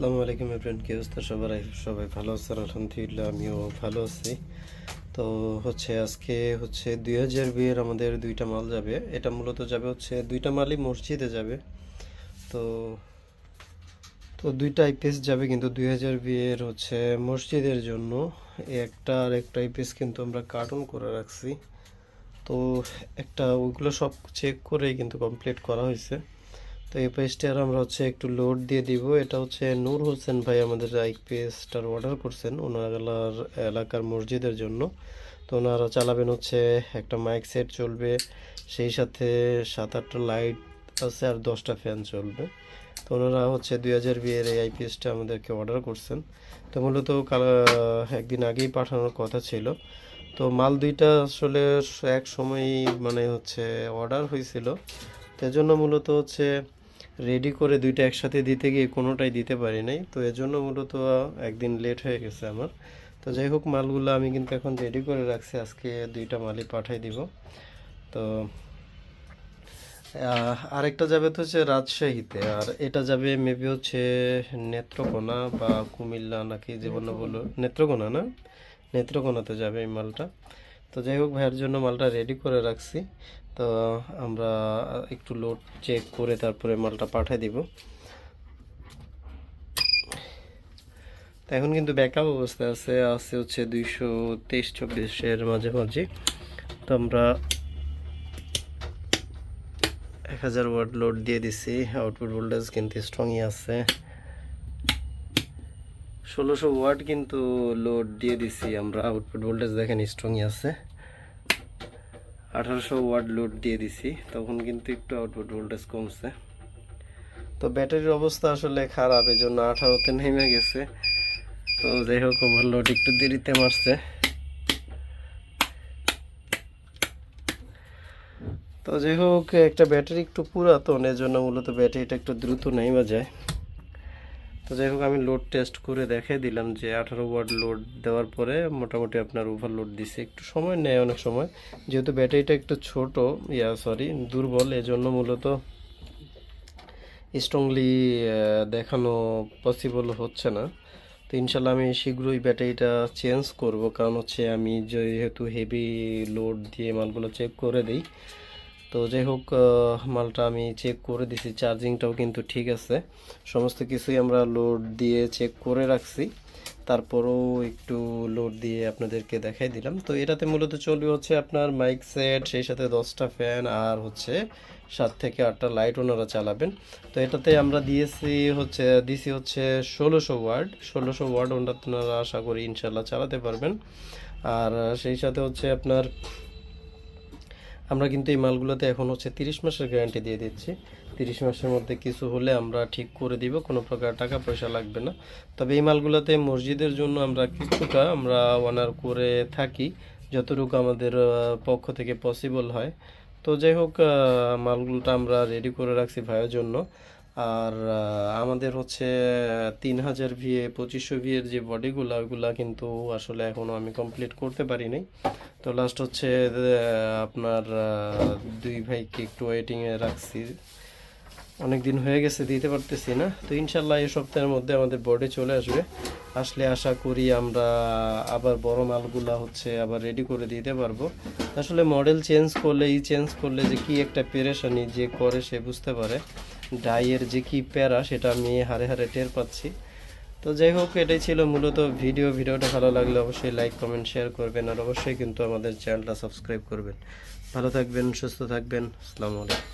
আসসালামু আলাইকুম ফ্রেন্ড কি অবস্থা সবাই? সবাই ভালো আছেন? আলহামদুলিল্লাহ, আমিও ভালো আছি। তো হচ্ছে আজকে হচ্ছে দুই হাজার বিয়ের আমাদের দুইটা মাল যাবে। এটা মূলত যাবে হচ্ছে দুইটা মালই মসজিদে যাবে। তো তো দুইটা আইপিএস যাবে কিন্তু দুই হাজার বিয়ের হচ্ছে মসজিদের জন্য। একটা আর একটা আইপিএস কিন্তু আমরা কার্টুন করে রাখছি। তো একটা ওইগুলো সব চেক করেই কিন্তু কমপ্লিট করা হয়েছে। তো এই পেজটার আমরা হচ্ছে একটু লোড দিয়ে দিব। এটা হচ্ছে নূর হোসেন ভাই আমাদের এই পেজটার অর্ডার করছেন ওনার এলাকার মসজিদের জন্য। তো ওনারা চালাবেন হচ্ছে একটা মাইক সেট চলবে, সেই সাথে সাত আটটা লাইট আছে আর দশটা ফ্যান চলবে। তো ওনারা হচ্ছে দুই হাজার বিয়ের এই আইপিএসটা আমাদেরকে অর্ডার করছেন। তো মূলত কাল একদিন আগেই পাঠানোর কথা ছিল। তো মাল দুইটা আসলে এক সময় মানে হচ্ছে অর্ডার হয়েছিল। তো এজন্য মূলত হচ্ছে রেডি করে দুইটা একসাথে দিতে গিয়ে কোনোটাই দিতে পারি নাই। তো এজন্য মূলত একদিন লেট হয়ে গেছে আমার। তো যাই হোক, মালগুলো আমি কিন্তু এখন রেডি করে রাখছি। আজকে দুইটা মালই পাঠাই দিব। তো আরেকটা যাবে তো হচ্ছে রাজশাহীতে। আর এটা যাবে মেবি হচ্ছে নেত্রকোনা বা কুমিল্লা নাকি জীবন বলো নেত্রকোনা না? নেত্রকোনাতে যাবে এই মালটা। তো যাই হোক, ভাইয়ের জন্য মালটা রেডি করে রাখছি। তো আমরা একটু লোড চেক করে তারপরে মালটা পাঠিয়ে দিব। তো এখন কিন্তু ব্যাকআপ অবস্থা আছে আছে হচ্ছে দুইশো তেইশ চব্বিশের মাঝামাঝি। তো আমরা এক হাজার ওয়াট লোড দিয়ে দিছি আউটপুট ভোল্টেজ কিন্তু স্ট্রংই আছে। ষোলোশো ওয়াট কিন্তু লোড দিয়ে দিছি। আমরা আউটপুট ভোল্টেজ দেখেন স্ট্রংই আছে। আঠারোশো ওয়াট লোড দিয়ে দিছি। তখন কিন্তু একটু আউটপুট ভোল্টেজ কমছে। তো ব্যাটারির অবস্থা আসলে খারাপ এই জন্য আঠারোতে নেমে গেছে। তো যাই হোক ওভারলোড একটু দেরিতে মারছে। তো যাই হোক, একটা ব্যাটারি একটু পুরাতন এর জন্য মূলত ব্যাটারিটা একটু দ্রুত নেমে যায়। তো যাই হোক, আমি লোড টেস্ট করে দেখাই দিলাম যে আঠারো ওয়াট লোড দেওয়ার পরে মোটামুটি আপনার ওভারলোড দিছে। একটু সময় নেয় অনেক সময়। যেহেতু ব্যাটারিটা একটু ছোট, ইয়া সরি দুর্বল, এজন্য মূলত স্ট্রংলি দেখানো পসিবল হচ্ছে না। তো ইনশাল্লাহ আমি শীঘ্রই ব্যাটারিটা চেঞ্জ করব। কারণ হচ্ছে আমি যেহেতু হেভি লোড দিয়ে মালগুলো চেক করে দিই তো যাই হোক মালটা আমি চেক করে দিছি চার্জিংটাও কিন্তু ঠিক আছে। সমস্ত কিছুই আমরা লোড দিয়ে চেক করে রাখছি। তারপরেও একটু লোড দিয়ে আপনাদেরকে দেখাই দিলাম। তো এটাতে মূলত চলবে হচ্ছে আপনার মাইক সেট সেই সাথে দশটা ফ্যান আর হচ্ছে সাত থেকে আটটা লাইট ওনারা চালাবেন। তো এটাতে আমরা দিয়েছি হচ্ছে, দিছি হচ্ছে ষোলোশো ওয়ার্ড ষোলোশো ওয়ার্ড ওনারা আশা করি ইনশাল্লাহ চালাতে পারবেন। আর সেই সাথে হচ্ছে আপনার আমরা কিন্তু এই মালগুলোতে এখন হচ্ছে তিরিশ মাসের গ্যারান্টি দিয়ে দিচ্ছি। তিরিশ মাসের মধ্যে কিছু হলে আমরা ঠিক করে দিব, কোনো প্রকার টাকা পয়সা লাগবে না। তবে এই মালগুলোতে মসজিদের জন্য আমরা কিছুটা আমরা অনার করে থাকি, যতটুকু আমাদের পক্ষ থেকে পসিবল হয়। তো যাই হোক মালগুলোটা আমরা রেডি করে রাখছি ভাইয়ের জন্য। আর আমাদের হচ্ছে তিন হাজার ভিএ পঁচিশশো ভিএর যে বডিগুলো ওইগুলা কিন্তু আসলে এখনও আমি কমপ্লিট করতে পারিনি তো লাস্ট হচ্ছে আপনার দুই ভাইকে একটু ওয়েটিংয়ে রাখছি। অনেক দিন হয়ে গেছে, দিতে পারতেছি না। তো ইনশাল্লাহ এই সপ্তাহের মধ্যে আমাদের বোর্ডে চলে আসবে। আসলে আশা করি আমরা আবার বড় মালগুলা হচ্ছে আবার রেডি করে দিতে পারব। আসলে মডেল চেঞ্জ করলে, এই চেঞ্জ করলে যে কি একটা পেরেশানি যে করে সে বুঝতে পারে। ডাইয়ের যে কি প্যারা, সেটা আমি হারে হারে টের পাচ্ছি। তো যাই হোক, এটাই ছিল মূলত ভিডিও। ভিডিওটা ভালো লাগলে অবশ্যই লাইক, কমেন্ট, শেয়ার করবেন আর অবশ্যই কিন্তু আমাদের চ্যানেলটা সাবস্ক্রাইব করবেন। ভালো থাকবেন, সুস্থ থাকবেন। আসসালামু আলাইকুম।